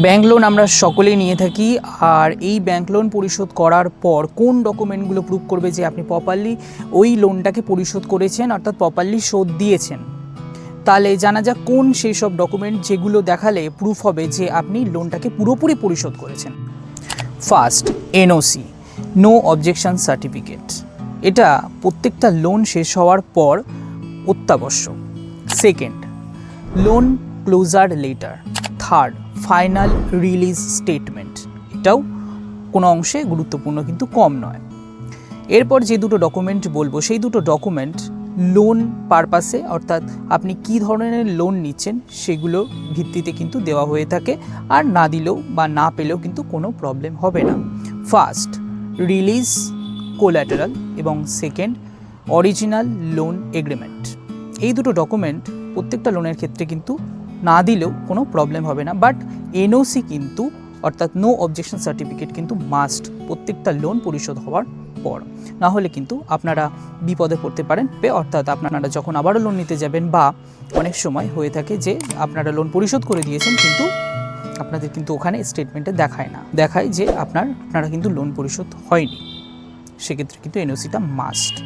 Bank loan আমরা সকলেই নিয়ে থাকি। আর এই ব্যাংক লোন পরিশোধ করার পর কোন ডকুমেন্টগুলো প্রুভ করবে যে আপনি প্রপারলি ওই লোনটাকে পরিশোধ করেছেন, অর্থাৎ প্রপারলি শোধ দিয়েছেন? তাহলে জানা যাক কোন সেই সব ডকুমেন্ট যেগুলো দেখালে প্রুফ হবে যে আপনি লোনটাকে পুরোপুরি পরিশোধ করেছেন। First NOC no objection certificate এটা প্রত্যেকটা লোন শেষ হওয়ার পর অত্যাবশ্যক। Second loan closure letter third final release statement এটাও কোনো অংশে গুরুত্বপূর্ণ, কিন্তু কম নয়। এরপর যে দুটো ডকুমেন্ট বলব, সেই দুটো ডকুমেন্ট লোন পারপাসে অর্থাৎ আপনি কি ধরনের লোন নিচ্ছেন, সেগুলো ভিত্তিতে কিন্তু দেওয়া হয়ে থাকে। আর না দিলেও বা না পেলেও কিন্তু কোনো প্রবলেম হবে না। ফার্স্ট রিলিজ কোল্যাটারাল এবং সেকেন্ড অরিজিনাল লোন এগ্রিমেন্ট এই দুটো ডকুমেন্ট প্রত্যেকটা লোনের ক্ষেত্রে কিন্তু না দিলেও কোনো প্রবলেম হবে না। বাট এনওসি কিন্তু, অর্থাৎ নো অবজেকশন সার্টিফিকেট কিন্তু মাস্ট প্রত্যেকটা লোন পরিশোধ হওয়ার পর। না হলে কিন্তু আপনারা বিপদে পড়তে পারেন। অর্থাৎ আপনারা যখন আবারও লোন নিতে যাবেন বা অনেক সময় হয়ে থাকে যে আপনারা লোন পরিশোধ করে দিয়েছেন কিন্তু আপনাদের কিন্তু ওখানে স্টেটমেন্টে দেখায় না। দেখায় যে আপনার, আপনারা কিন্তু লোন পরিশোধ হয়নি। সেক্ষেত্রে কিন্তু এনওসিটা মাস্ট